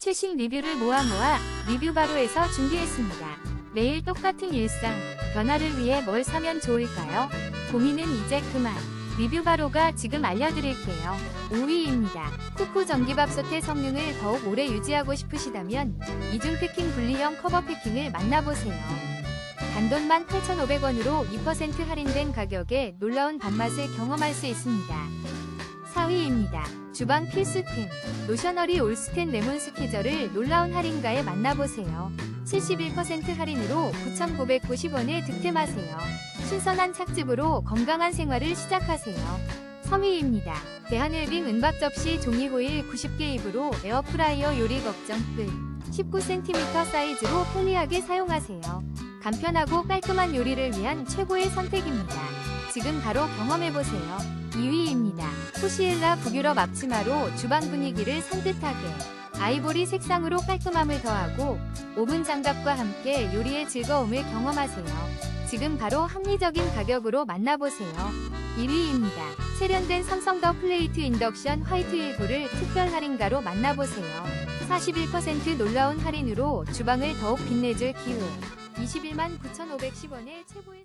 최신 리뷰를 모아 모아 리뷰 바로에서 준비했습니다. 매일 똑같은 일상, 변화를 위해 뭘 사면 좋을까요? 고민은 이제 그만. 리뷰 바로가 지금 알려드릴게요. 5위입니다. 쿠쿠 전기밥솥의 성능을 더욱 오래 유지하고 싶으시다면 이중 패킹 분리형 커버 패킹을 만나보세요. 단돈만 8,500원으로 2% 할인된 가격에 놀라운 밥맛을 경험할 수 있습니다. 4위입니다. 주방 필수템 로셔너리 올스텐 레몬 스키저를 놀라운 할인가에 만나보세요. 71% 할인으로 9,990원에 득템하세요. 신선한 착즙으로 건강한 생활을 시작하세요. 3위입니다. 대한웰빙 은박 접시 종이 호일 90개 입으로 에어프라이어 요리 걱정 끝. 19cm 사이즈로 편리하게 사용하세요. 간편하고 깔끔한 요리를 위한 최고의 선택입니다. 지금 바로 경험해보세요. 2위입니다. 호시엘라 북유럽 앞치마로 주방 분위기를 산뜻하게 아이보리 색상으로 깔끔함을 더하고 오븐 장갑과 함께 요리의 즐거움을 경험하세요. 지금 바로 합리적인 가격으로 만나보세요. 1위입니다. 세련된 삼성 더 플레이트 인덕션 화이트 일부를 특별 할인가로 만나보세요. 41% 놀라운 할인으로 주방을 더욱 빛내줄 기회. 21만 9,510원의 최고의